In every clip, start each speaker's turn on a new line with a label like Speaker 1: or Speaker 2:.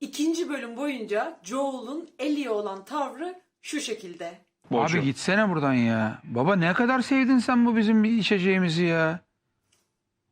Speaker 1: İkinci bölüm boyunca Joel'un Ellie'ye olan tavrı şu şekilde.
Speaker 2: Boşu.
Speaker 3: Abi gitsene buradan ya. Baba ne kadar sevdin sen bu bizim içeceğimizi ya.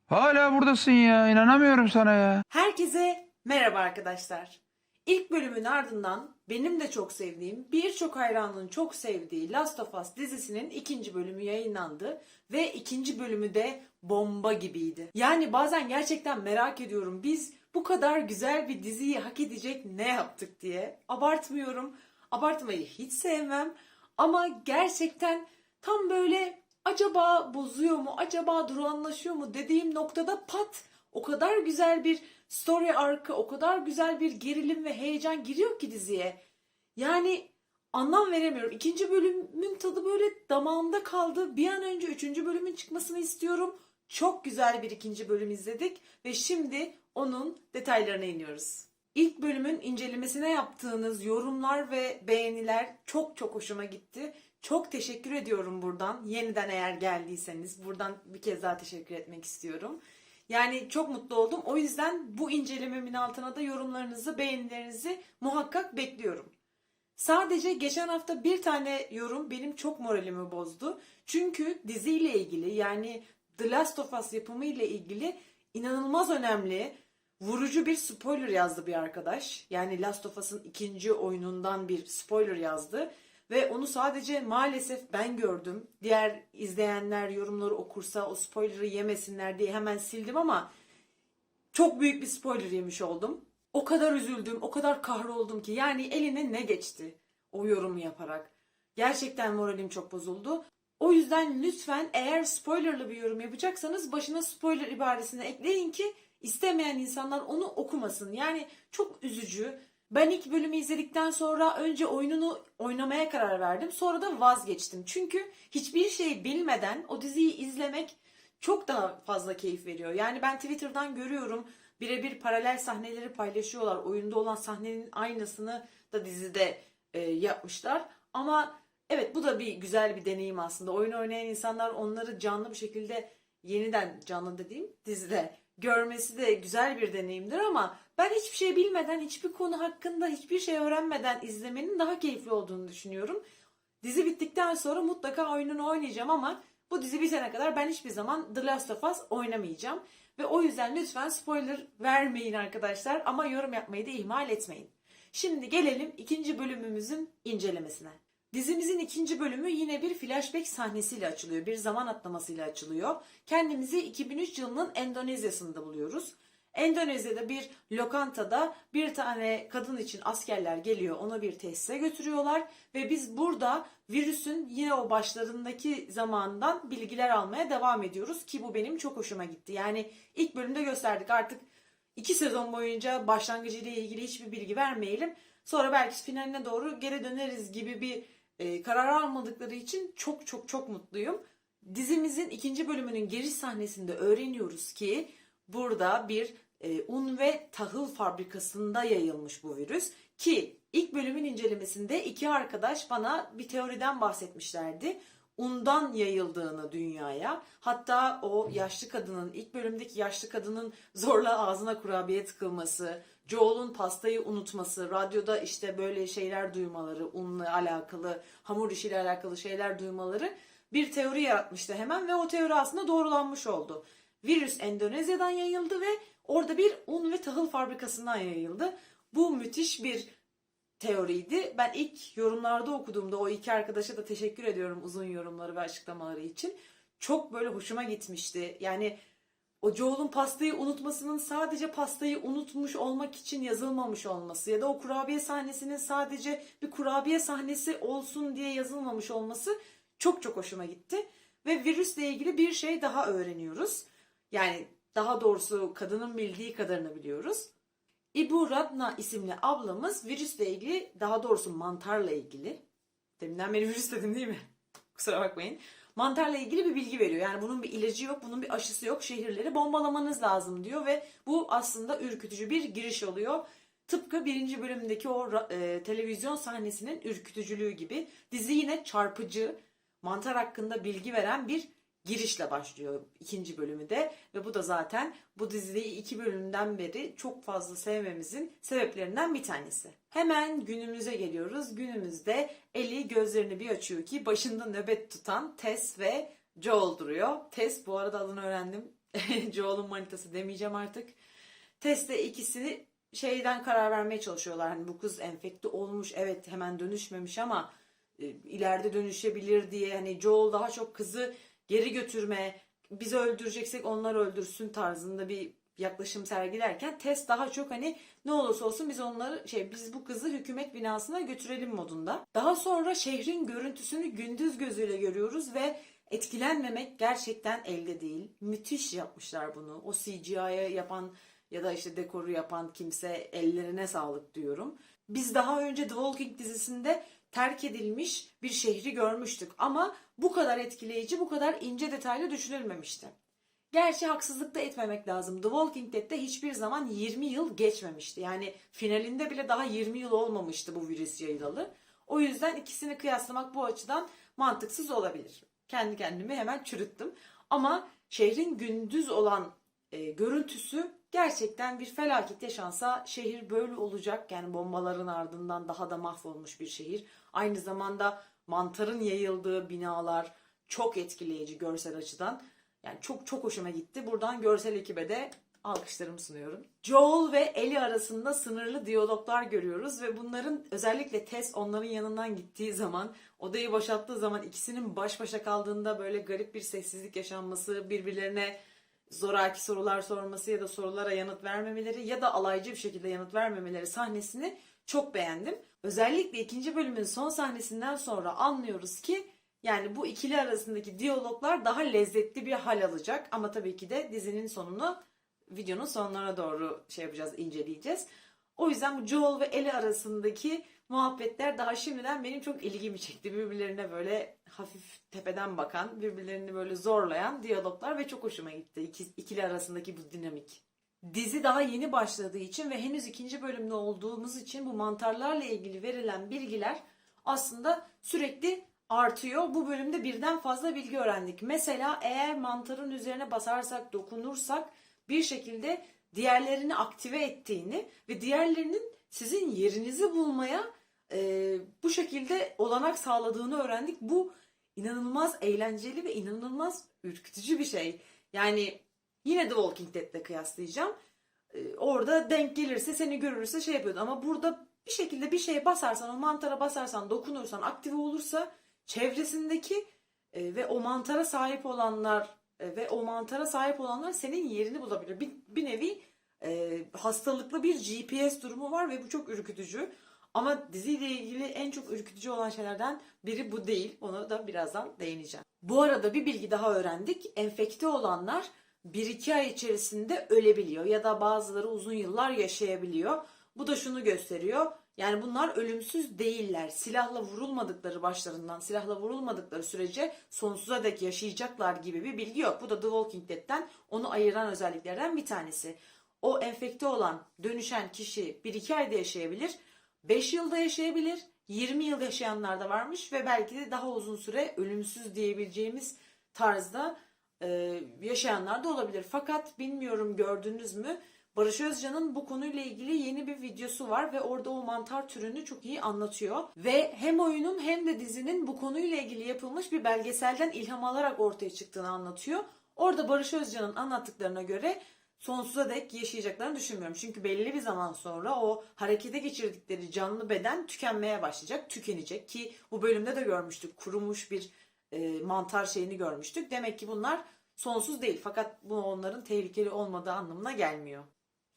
Speaker 3: Hala buradasın ya. İnanamıyorum sana ya.
Speaker 1: Herkese merhaba arkadaşlar. İlk bölümün ardından benim de çok sevdiğim, birçok hayranın çok sevdiği Last of Us dizisinin ikinci bölümü yayınlandı ve ikinci bölümü de bomba gibiydi. Yani bazen gerçekten merak ediyorum biz bu kadar güzel bir diziyi hak edecek ne yaptık diye. Abartmıyorum. Abartmayı hiç sevmem ama gerçekten tam böyle acaba bozuyor mu, acaba duranlaşıyor mu dediğim noktada pat o kadar güzel bir story arka, o kadar güzel bir gerilim ve heyecan giriyor ki diziye. Yani anlam veremiyorum. İkinci bölümün tadı böyle damağımda kaldı. Bir an önce üçüncü bölümün çıkmasını istiyorum. Çok güzel bir ikinci bölüm izledik ve şimdi onun detaylarına iniyoruz. İlk bölümün incelemesine yaptığınız yorumlar ve beğeniler çok çok hoşuma gitti. Çok teşekkür ediyorum buradan. Yeniden eğer geldiyseniz buradan bir kez daha teşekkür etmek istiyorum. Yani çok mutlu oldum. O yüzden bu incelememin altına da yorumlarınızı, beğenilerinizi muhakkak bekliyorum. Sadece geçen hafta bir tane yorum benim çok moralimi bozdu. Çünkü diziyle ilgili yani The Last of Us yapımı ile ilgili inanılmaz önemli, vurucu bir spoiler yazdı bir arkadaş. Yani Last of Us'ın ikinci oyunundan bir spoiler yazdı. Ve onu sadece maalesef ben gördüm. Diğer izleyenler yorumları okursa o spoiler'ı yemesinler diye hemen sildim ama çok büyük bir spoiler yemiş oldum. O kadar üzüldüm, o kadar kahroldum ki yani eline ne geçti o yorumu yaparak. Gerçekten moralim çok bozuldu. O yüzden lütfen eğer spoilerlı bir yorum yapacaksanız başına spoiler ibaresini ekleyin ki istemeyen insanlar onu okumasın. Yani çok üzücü. Ben ilk bölümü izledikten sonra önce oyununu oynamaya karar verdim. Sonra da vazgeçtim. Çünkü hiçbir şey bilmeden o diziyi izlemek çok daha fazla keyif veriyor. Yani ben Twitter'dan görüyorum birebir paralel sahneleri paylaşıyorlar. Oyunda olan sahnenin aynısını da dizide e, yapmışlar. Ama evet bu da bir güzel bir deneyim aslında. Oyun oynayan insanlar onları canlı bir şekilde yeniden canlı dediğim dizide görmesi de güzel bir deneyimdir ama ben hiçbir şey bilmeden, hiçbir konu hakkında hiçbir şey öğrenmeden izlemenin daha keyifli olduğunu düşünüyorum. Dizi bittikten sonra mutlaka oyununu oynayacağım ama bu dizi bitene kadar ben hiçbir zaman The Last of Us oynamayacağım. Ve o yüzden lütfen spoiler vermeyin arkadaşlar ama yorum yapmayı da ihmal etmeyin. Şimdi gelelim ikinci bölümümüzün incelemesine. Dizimizin ikinci bölümü yine bir flashback sahnesiyle açılıyor. Bir zaman atlamasıyla açılıyor. Kendimizi 2003 yılının Endonezya'sında buluyoruz. Endonezya'da bir lokantada bir tane kadın için askerler geliyor. Onu bir tesise götürüyorlar ve biz burada virüsün yine o başlarındaki zamandan bilgiler almaya devam ediyoruz ki bu benim çok hoşuma gitti. Yani ilk bölümde gösterdik artık iki sezon boyunca başlangıcıyla ilgili hiçbir bilgi vermeyelim. Sonra belki finaline doğru geri döneriz gibi bir e, karar almadıkları için çok çok çok mutluyum. Dizimizin ikinci bölümünün giriş sahnesinde öğreniyoruz ki burada bir e, un ve tahıl fabrikasında yayılmış bu virüs ki ilk bölümün incelemesinde iki arkadaş bana bir teoriden bahsetmişlerdi. Undan yayıldığını dünyaya. Hatta o yaşlı kadının ilk bölümdeki yaşlı kadının zorla ağzına kurabiye tıkılması, Joel'un pastayı unutması, radyoda işte böyle şeyler duymaları, unla alakalı, hamur işiyle alakalı şeyler duymaları bir teori yaratmıştı hemen ve o teori aslında doğrulanmış oldu. Virüs Endonezya'dan yayıldı ve orada bir un ve tahıl fabrikasından yayıldı. Bu müthiş bir teoriydi. Ben ilk yorumlarda okuduğumda o iki arkadaşa da teşekkür ediyorum uzun yorumları ve açıklamaları için. Çok böyle hoşuma gitmişti. Yani o Joel'un pastayı unutmasının sadece pastayı unutmuş olmak için yazılmamış olması ya da o kurabiye sahnesinin sadece bir kurabiye sahnesi olsun diye yazılmamış olması çok çok hoşuma gitti. Ve virüsle ilgili bir şey daha öğreniyoruz. Yani daha doğrusu kadının bildiği kadarını biliyoruz. İbu Radna isimli ablamız virüsle ilgili daha doğrusu mantarla ilgili deminden beri virüs dedim değil mi? Kusura bakmayın. Mantarla ilgili bir bilgi veriyor. Yani bunun bir ilacı yok, bunun bir aşısı yok. Şehirleri bombalamanız lazım diyor ve bu aslında ürkütücü bir giriş oluyor. Tıpkı birinci bölümdeki o e, televizyon sahnesinin ürkütücülüğü gibi dizi yine çarpıcı, mantar hakkında bilgi veren bir girişle başlıyor ikinci bölümü de ve bu da zaten bu diziyi iki bölümden beri çok fazla sevmemizin sebeplerinden bir tanesi. Hemen günümüze geliyoruz. Günümüzde Ellie gözlerini bir açıyor ki başında nöbet tutan Tess ve Joel duruyor. Tess bu arada adını öğrendim. Joel'un manitası demeyeceğim artık. Tess de ikisini şeyden karar vermeye çalışıyorlar. Hani bu kız enfekte olmuş evet hemen dönüşmemiş ama e, ileride dönüşebilir diye hani Joel daha çok kızı geri götürme, bizi öldüreceksek onlar öldürsün tarzında bir yaklaşım sergilerken Tess daha çok hani ne olursa olsun biz onları şey biz bu kızı hükümet binasına götürelim modunda. Daha sonra şehrin görüntüsünü gündüz gözüyle görüyoruz ve etkilenmemek gerçekten elde değil. Müthiş yapmışlar bunu. O CGI'ye yapan ya da işte dekoru yapan kimse ellerine sağlık diyorum. Biz daha önce The Walking dizisinde terk edilmiş bir şehri görmüştük ama bu kadar etkileyici, bu kadar ince detaylı düşünülmemişti. Gerçi haksızlık da etmemek lazım. The Walking Dead'de hiçbir zaman 20 yıl geçmemişti. Yani finalinde bile daha 20 yıl olmamıştı bu virüs yayılalı. O yüzden ikisini kıyaslamak bu açıdan mantıksız olabilir. Kendi kendimi hemen çürüttüm. Ama şehrin gündüz olan e, görüntüsü gerçekten bir felaket yaşansa şehir böyle olacak. Yani bombaların ardından daha da mahvolmuş bir şehir. Aynı zamanda mantarın yayıldığı binalar çok etkileyici görsel açıdan. Yani çok çok hoşuma gitti. Buradan görsel ekibe de alkışlarımı sunuyorum. Joel ve Ellie arasında sınırlı diyaloglar görüyoruz ve bunların özellikle Tess onların yanından gittiği zaman, odayı boşalttığı zaman ikisinin baş başa kaldığında böyle garip bir sessizlik yaşanması, birbirlerine zoraki sorular sorması ya da sorulara yanıt vermemeleri ya da alaycı bir şekilde yanıt vermemeleri sahnesini çok beğendim. Özellikle ikinci bölümün son sahnesinden sonra anlıyoruz ki yani bu ikili arasındaki diyaloglar daha lezzetli bir hal alacak. Ama tabii ki de dizinin sonunu videonun sonlarına doğru şey yapacağız, inceleyeceğiz. O yüzden bu Joel ve Ellie arasındaki muhabbetler daha şimdiden benim çok ilgimi çekti. Birbirlerine böyle hafif tepeden bakan, birbirlerini böyle zorlayan diyaloglar ve çok hoşuma gitti İki, ikili arasındaki bu dinamik. Dizi daha yeni başladığı için ve henüz ikinci bölümde olduğumuz için bu mantarlarla ilgili verilen bilgiler aslında sürekli artıyor. Bu bölümde birden fazla bilgi öğrendik. Mesela eğer mantarın üzerine basarsak, dokunursak bir şekilde diğerlerini aktive ettiğini ve diğerlerinin sizin yerinizi bulmaya e, bu şekilde olanak sağladığını öğrendik. Bu inanılmaz eğlenceli ve inanılmaz ürkütücü bir şey. Yani yine The Walking Dead'le kıyaslayacağım. E, orada denk gelirse seni görürse şey yapıyordu ama burada bir şekilde bir şeye basarsan, o mantara basarsan, dokunursan, aktive olursa çevresindeki e, ve o mantara sahip olanlar e, ve o mantara sahip olanlar senin yerini bulabilir. Bir, bir nevi e, hastalıklı bir GPS durumu var ve bu çok ürkütücü. Ama diziyle ilgili en çok ürkütücü olan şeylerden biri bu değil. Onu da birazdan değineceğim. Bu arada bir bilgi daha öğrendik. Enfekte olanlar 1-2 ay içerisinde ölebiliyor ya da bazıları uzun yıllar yaşayabiliyor. Bu da şunu gösteriyor. Yani bunlar ölümsüz değiller. Silahla vurulmadıkları başlarından, silahla vurulmadıkları sürece sonsuza dek yaşayacaklar gibi bir bilgi yok. Bu da The Walking Dead'ten onu ayıran özelliklerden bir tanesi. O enfekte olan, dönüşen kişi 1-2 ayda yaşayabilir, 5 yılda yaşayabilir, 20 yıl yaşayanlar da varmış ve belki de daha uzun süre ölümsüz diyebileceğimiz tarzda e, yaşayanlar da olabilir. Fakat bilmiyorum gördünüz mü? Barış Özcan'ın bu konuyla ilgili yeni bir videosu var ve orada o mantar türünü çok iyi anlatıyor. Ve hem oyunun hem de dizinin bu konuyla ilgili yapılmış bir belgeselden ilham alarak ortaya çıktığını anlatıyor. Orada Barış Özcan'ın anlattıklarına göre sonsuza dek yaşayacaklarını düşünmüyorum. Çünkü belli bir zaman sonra o harekete geçirdikleri canlı beden tükenmeye başlayacak, tükenecek ki bu bölümde de görmüştük. Kurumuş bir e, mantar şeyini görmüştük. Demek ki bunlar sonsuz değil fakat bu onların tehlikeli olmadığı anlamına gelmiyor.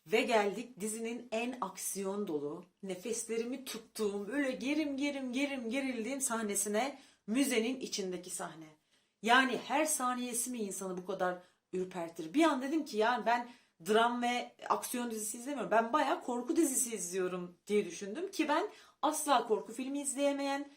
Speaker 1: Ve geldik dizinin en aksiyon dolu, nefeslerimi tuttuğum, böyle gerim gerim gerim gerildiğim sahnesine müzenin içindeki sahne. Yani her saniyesi mi insanı bu kadar ürpertir? Bir an dedim ki yani ben dram ve aksiyon dizisi izlemiyorum. Ben bayağı korku dizisi izliyorum diye düşündüm ki ben asla korku filmi izleyemeyen,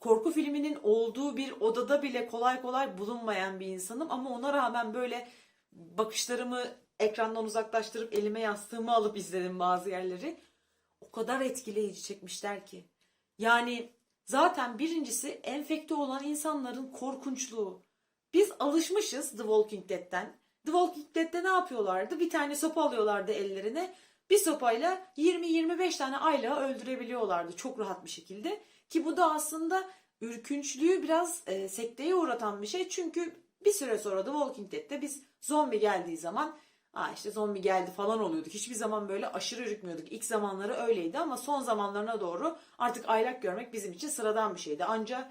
Speaker 1: korku filminin olduğu bir odada bile kolay kolay bulunmayan bir insanım ama ona rağmen böyle bakışlarımı ekrandan uzaklaştırıp elime yastığımı alıp izledim bazı yerleri. O kadar etkileyici çekmişler ki. Yani zaten birincisi enfekte olan insanların korkunçluğu. Biz alışmışız The Walking Dead'ten. The Walking Dead'de ne yapıyorlardı? Bir tane sopa alıyorlardı ellerine. Bir sopayla 20-25 tane aylağı öldürebiliyorlardı çok rahat bir şekilde. Ki bu da aslında ürkünçlüğü biraz e, sekteye uğratan bir şey. Çünkü bir süre sonra The Walking Dead'de biz zombi geldiği zaman Aa işte zombi geldi falan oluyorduk. Hiçbir zaman böyle aşırı ürkmüyorduk. İlk zamanları öyleydi ama son zamanlarına doğru artık aylak görmek bizim için sıradan bir şeydi. Ancak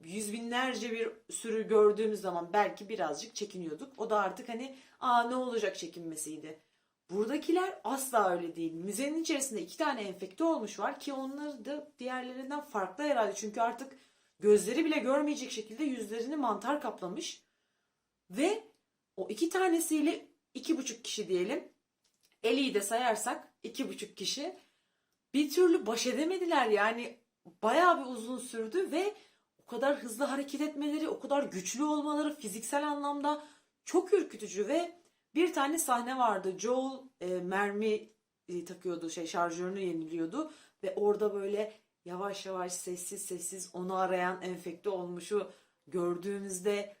Speaker 1: yüz binlerce bir sürü gördüğümüz zaman belki birazcık çekiniyorduk. O da artık hani aa ne olacak çekinmesiydi. Buradakiler asla öyle değil. Müzenin içerisinde iki tane enfekte olmuş var ki onları da diğerlerinden farklı herhalde. Çünkü artık gözleri bile görmeyecek şekilde yüzlerini mantar kaplamış. Ve o iki tanesiyle iki buçuk kişi diyelim. Eli'yi de sayarsak iki buçuk kişi bir türlü baş edemediler. Yani bayağı bir uzun sürdü ve o kadar hızlı hareket etmeleri, o kadar güçlü olmaları fiziksel anlamda çok ürkütücü ve bir tane sahne vardı. Joel e, mermi e, takıyordu, şey şarjörünü yeniliyordu ve orada böyle yavaş yavaş sessiz sessiz onu arayan enfekte olmuşu gördüğümüzde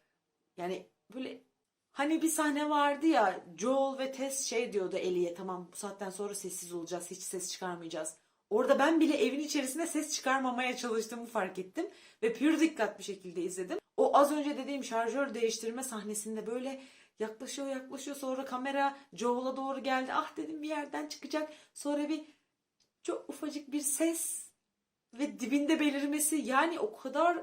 Speaker 1: yani böyle hani bir sahne vardı ya Joel ve Tess şey diyordu Ellie'ye tamam bu saatten sonra sessiz olacağız hiç ses çıkarmayacağız. Orada ben bile evin içerisinde ses çıkarmamaya çalıştığımı fark ettim ve pür dikkat bir şekilde izledim. O az önce dediğim şarjör değiştirme sahnesinde böyle yaklaşıyor yaklaşıyor sonra kamera Joel'a doğru geldi. Ah dedim bir yerden çıkacak. Sonra bir çok ufacık bir ses ve dibinde belirmesi yani o kadar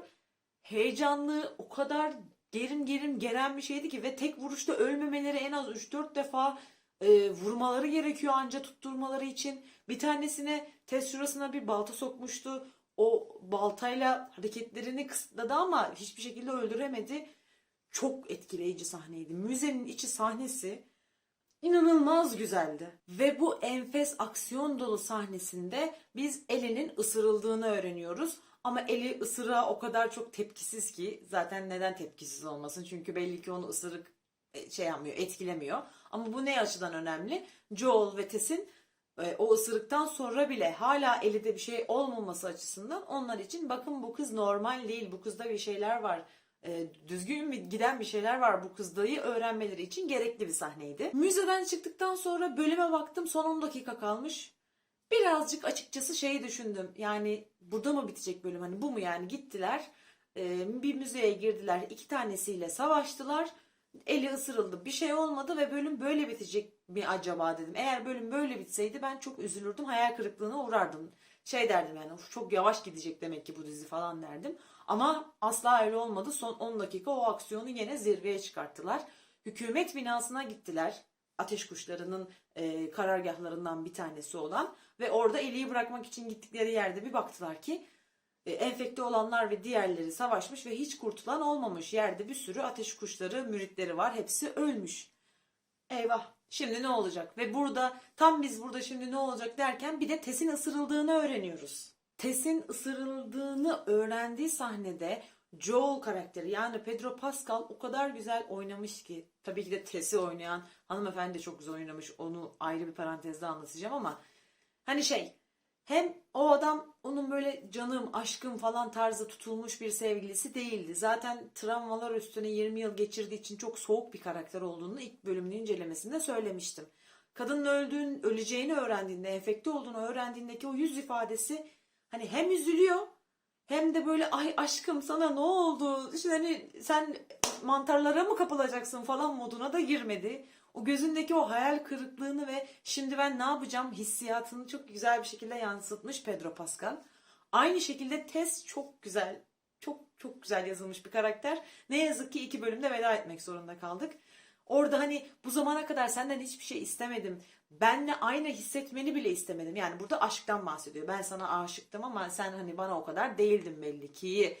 Speaker 1: heyecanlı, o kadar gerim gerim gelen bir şeydi ki ve tek vuruşta ölmemeleri en az 3-4 defa e, vurmaları gerekiyor anca tutturmaları için. Bir tanesine test şurasına bir balta sokmuştu. O baltayla hareketlerini kısıtladı ama hiçbir şekilde öldüremedi. Çok etkileyici sahneydi. Müzenin içi sahnesi inanılmaz güzeldi. Ve bu enfes aksiyon dolu sahnesinde biz Ellie'nin ısırıldığını öğreniyoruz. Ama Ellie ısırığa o kadar çok tepkisiz ki zaten neden tepkisiz olmasın? Çünkü belli ki onu ısırık şey yapmıyor, etkilemiyor. Ama bu ne açıdan önemli? Joel ve Tess'in e, o ısırıktan sonra bile hala Ellie'de bir şey olmaması açısından onlar için bakın bu kız normal değil, bu kızda bir şeyler var e, düzgün bir giden bir şeyler var bu kızdayı öğrenmeleri için gerekli bir sahneydi. Müzeden çıktıktan sonra bölüme baktım son 10 dakika kalmış. Birazcık açıkçası şeyi düşündüm. Yani burada mı bitecek bölüm? Hani bu mu yani? Gittiler. e, bir müzeye girdiler. iki tanesiyle savaştılar. Eli ısırıldı. Bir şey olmadı ve bölüm böyle bitecek mi acaba dedim. Eğer bölüm böyle bitseydi ben çok üzülürdüm. Hayal kırıklığına uğrardım. Şey derdim yani "Uf, çok yavaş gidecek demek ki bu dizi falan derdim. Ama asla öyle olmadı. Son 10 dakika o aksiyonu yine zirveye çıkarttılar. Hükümet binasına gittiler. Ateş kuşlarının e, karargahlarından bir tanesi olan ve orada Eli'yi bırakmak için gittikleri yerde bir baktılar ki enfekte olanlar ve diğerleri savaşmış ve hiç kurtulan olmamış. Yerde bir sürü ateş kuşları, müritleri var. Hepsi ölmüş. Eyvah. Şimdi ne olacak? Ve burada tam biz burada şimdi ne olacak derken bir de Tess'in ısırıldığını öğreniyoruz. Tess'in ısırıldığını öğrendiği sahnede Joel karakteri yani Pedro Pascal o kadar güzel oynamış ki tabii ki de Tess'i oynayan hanımefendi de çok güzel oynamış. Onu ayrı bir parantezde anlatacağım ama hani şey hem o adam onun böyle canım, aşkım falan tarzı tutulmuş bir sevgilisi değildi. Zaten travmalar üstüne 20 yıl geçirdiği için çok soğuk bir karakter olduğunu ilk bölümün incelemesinde söylemiştim. Kadının öldüğün, öleceğini öğrendiğinde, enfekte olduğunu öğrendiğindeki o yüz ifadesi hani hem üzülüyor hem de böyle ay aşkım sana ne oldu? İşte hani sen mantarlara mı kapılacaksın falan moduna da girmedi. O gözündeki o hayal kırıklığını ve şimdi ben ne yapacağım hissiyatını çok güzel bir şekilde yansıtmış Pedro Pascal. Aynı şekilde Tess çok güzel, çok çok güzel yazılmış bir karakter. Ne yazık ki iki bölümde veda etmek zorunda kaldık. Orada hani bu zamana kadar senden hiçbir şey istemedim. Benle aynı hissetmeni bile istemedim. Yani burada aşktan bahsediyor. Ben sana aşıktım ama sen hani bana o kadar değildin belli ki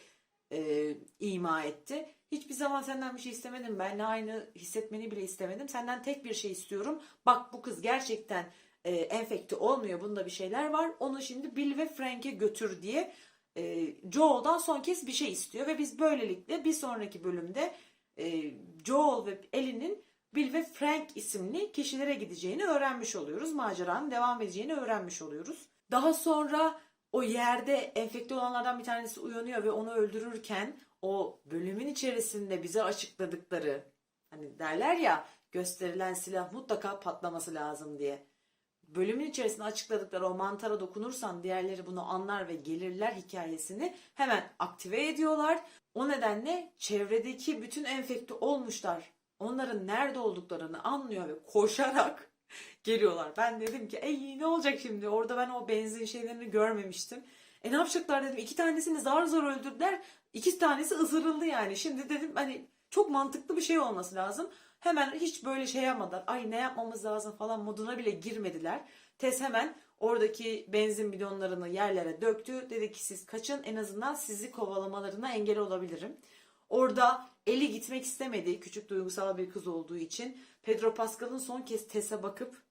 Speaker 1: e, ima etti. Hiçbir zaman senden bir şey istemedim. Benle aynı hissetmeni bile istemedim. Senden tek bir şey istiyorum. Bak bu kız gerçekten e, enfekte olmuyor. Bunda bir şeyler var. Onu şimdi Bill ve Frank'e götür diye e, Joel'dan son kez bir şey istiyor. Ve biz böylelikle bir sonraki bölümde e, Joel ve Ellie'nin Bill ve Frank isimli kişilere gideceğini öğrenmiş oluyoruz. Maceranın devam edeceğini öğrenmiş oluyoruz. Daha sonra o yerde enfekte olanlardan bir tanesi uyanıyor ve onu öldürürken o bölümün içerisinde bize açıkladıkları hani derler ya gösterilen silah mutlaka patlaması lazım diye. Bölümün içerisinde açıkladıkları o mantara dokunursan diğerleri bunu anlar ve gelirler hikayesini hemen aktive ediyorlar. O nedenle çevredeki bütün enfekte olmuşlar onların nerede olduklarını anlıyor ve koşarak geliyorlar. Ben dedim ki ey ne olacak şimdi orada ben o benzin şeylerini görmemiştim. E ne yapacaklar dedim iki tanesini zar zor öldürdüler iki tanesi ısırıldı yani. Şimdi dedim hani çok mantıklı bir şey olması lazım. Hemen hiç böyle şey yapmadılar. Ay ne yapmamız lazım falan moduna bile girmediler. Tez hemen oradaki benzin bidonlarını yerlere döktü. Dedi ki siz kaçın en azından sizi kovalamalarına engel olabilirim. Orada Eli gitmek istemedi. Küçük duygusal bir kız olduğu için. Pedro Pascal'ın son kez Tess'e bakıp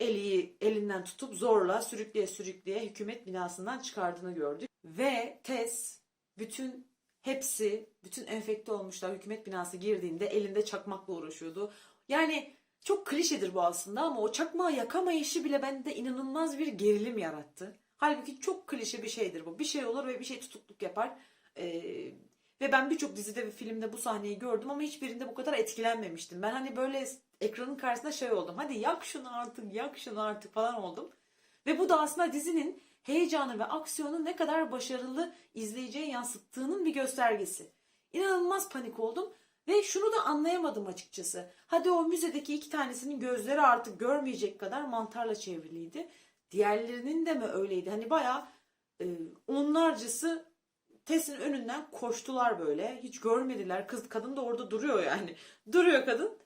Speaker 1: Eli'yi elinden tutup zorla sürükleye sürükleye hükümet binasından çıkardığını gördük. Ve Tess bütün hepsi bütün enfekte olmuşlar hükümet binası girdiğinde elinde çakmakla uğraşıyordu. Yani çok klişedir bu aslında ama o çakmağı yakamayışı bile bende inanılmaz bir gerilim yarattı. Halbuki çok klişe bir şeydir bu. Bir şey olur ve bir şey tutukluk yapar. Ee, ve ben birçok dizide ve filmde bu sahneyi gördüm ama hiçbirinde bu kadar etkilenmemiştim. Ben hani böyle ekranın karşısında şey oldum. Hadi yak şunu artık, yak şunu artık falan oldum. Ve bu da aslında dizinin heyecanı ve aksiyonu ne kadar başarılı izleyiciye yansıttığının bir göstergesi. İnanılmaz panik oldum ve şunu da anlayamadım açıkçası. Hadi o müzedeki iki tanesinin gözleri artık görmeyecek kadar mantarla çevriliydi. Diğerlerinin de mi öyleydi? Hani bayağı e, onlarcası Tess'in önünden koştular böyle. Hiç görmediler. Kız kadın da orada duruyor yani. Duruyor kadın.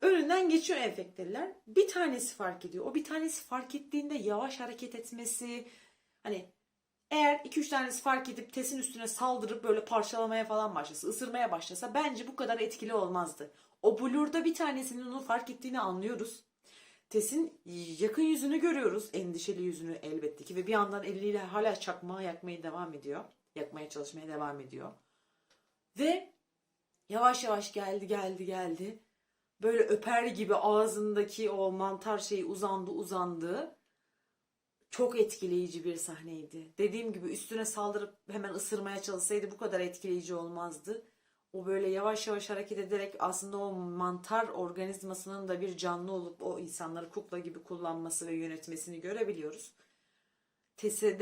Speaker 1: Önünden geçiyor enfekteliler. Bir tanesi fark ediyor. O bir tanesi fark ettiğinde yavaş hareket etmesi hani eğer 2-3 tanesi fark edip Tess'in üstüne saldırıp böyle parçalamaya falan başlasa, ısırmaya başlasa bence bu kadar etkili olmazdı. O blurda bir tanesinin onu fark ettiğini anlıyoruz. Tess'in yakın yüzünü görüyoruz. Endişeli yüzünü elbette ki ve bir yandan eliyle hala çakmağı yakmaya devam ediyor yakmaya çalışmaya devam ediyor. Ve yavaş yavaş geldi geldi geldi. Böyle öper gibi ağzındaki o mantar şeyi uzandı uzandı. Çok etkileyici bir sahneydi. Dediğim gibi üstüne saldırıp hemen ısırmaya çalışsaydı bu kadar etkileyici olmazdı. O böyle yavaş yavaş hareket ederek aslında o mantar organizmasının da bir canlı olup o insanları kukla gibi kullanması ve yönetmesini görebiliyoruz. Tess'e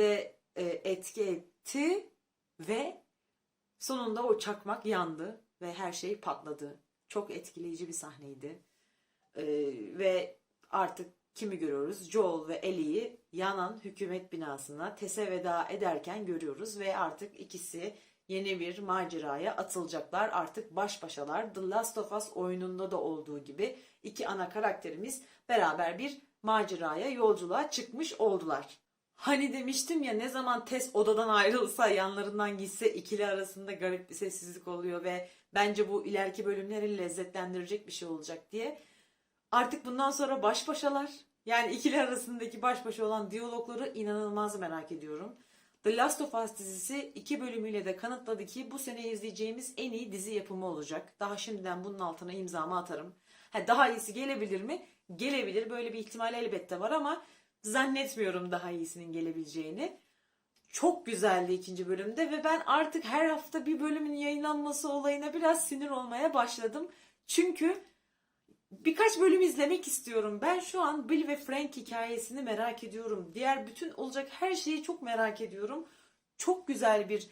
Speaker 1: e, etki etti ve sonunda o çakmak yandı ve her şey patladı. Çok etkileyici bir sahneydi. Ee, ve artık kimi görüyoruz? Joel ve Ellie'yi yanan hükümet binasına tese veda ederken görüyoruz ve artık ikisi yeni bir maceraya atılacaklar. Artık baş başalar. The Last of Us oyununda da olduğu gibi iki ana karakterimiz beraber bir maceraya, yolculuğa çıkmış oldular. Hani demiştim ya ne zaman Tess odadan ayrılsa yanlarından gitse ikili arasında garip bir sessizlik oluyor ve bence bu ileriki bölümleri lezzetlendirecek bir şey olacak diye. Artık bundan sonra baş başalar. Yani ikili arasındaki baş başa olan diyalogları inanılmaz merak ediyorum. The Last of Us dizisi iki bölümüyle de kanıtladı ki bu sene izleyeceğimiz en iyi dizi yapımı olacak. Daha şimdiden bunun altına imzamı atarım. Ha, daha iyisi gelebilir mi? Gelebilir. Böyle bir ihtimal elbette var ama zannetmiyorum daha iyisinin gelebileceğini. Çok güzeldi ikinci bölümde ve ben artık her hafta bir bölümün yayınlanması olayına biraz sinir olmaya başladım. Çünkü birkaç bölüm izlemek istiyorum. Ben şu an Bill ve Frank hikayesini merak ediyorum. Diğer bütün olacak her şeyi çok merak ediyorum. Çok güzel bir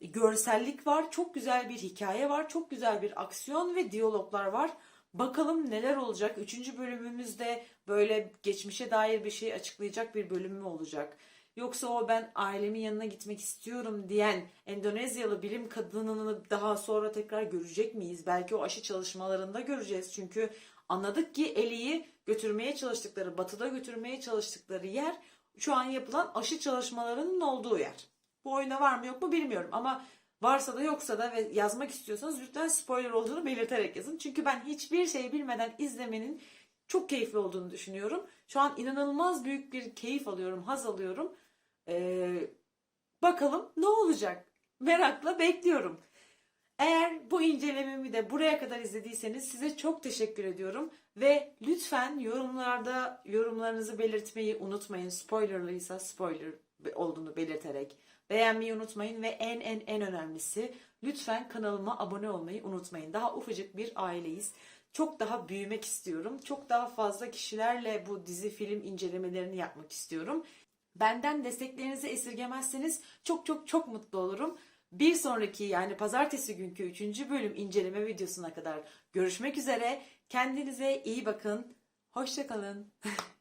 Speaker 1: görsellik var, çok güzel bir hikaye var, çok güzel bir aksiyon ve diyaloglar var. Bakalım neler olacak. Üçüncü bölümümüzde böyle geçmişe dair bir şey açıklayacak bir bölüm mü olacak? Yoksa o ben ailemin yanına gitmek istiyorum diyen Endonezyalı bilim kadınını daha sonra tekrar görecek miyiz? Belki o aşı çalışmalarında göreceğiz. Çünkü anladık ki Eli'yi götürmeye çalıştıkları, batıda götürmeye çalıştıkları yer şu an yapılan aşı çalışmalarının olduğu yer. Bu oyuna var mı yok mu bilmiyorum ama varsa da yoksa da ve yazmak istiyorsanız lütfen spoiler olduğunu belirterek yazın. Çünkü ben hiçbir şey bilmeden izlemenin çok keyifli olduğunu düşünüyorum. Şu an inanılmaz büyük bir keyif alıyorum, haz alıyorum. Ee, bakalım ne olacak? Merakla bekliyorum. Eğer bu incelememi de buraya kadar izlediyseniz size çok teşekkür ediyorum ve lütfen yorumlarda yorumlarınızı belirtmeyi unutmayın. Spoilerlıysa spoiler olduğunu belirterek beğenmeyi unutmayın ve en en en önemlisi lütfen kanalıma abone olmayı unutmayın. Daha ufacık bir aileyiz. Çok daha büyümek istiyorum. Çok daha fazla kişilerle bu dizi film incelemelerini yapmak istiyorum. Benden desteklerinizi esirgemezseniz çok çok çok mutlu olurum. Bir sonraki yani pazartesi günkü 3. bölüm inceleme videosuna kadar görüşmek üzere. Kendinize iyi bakın. Hoşçakalın.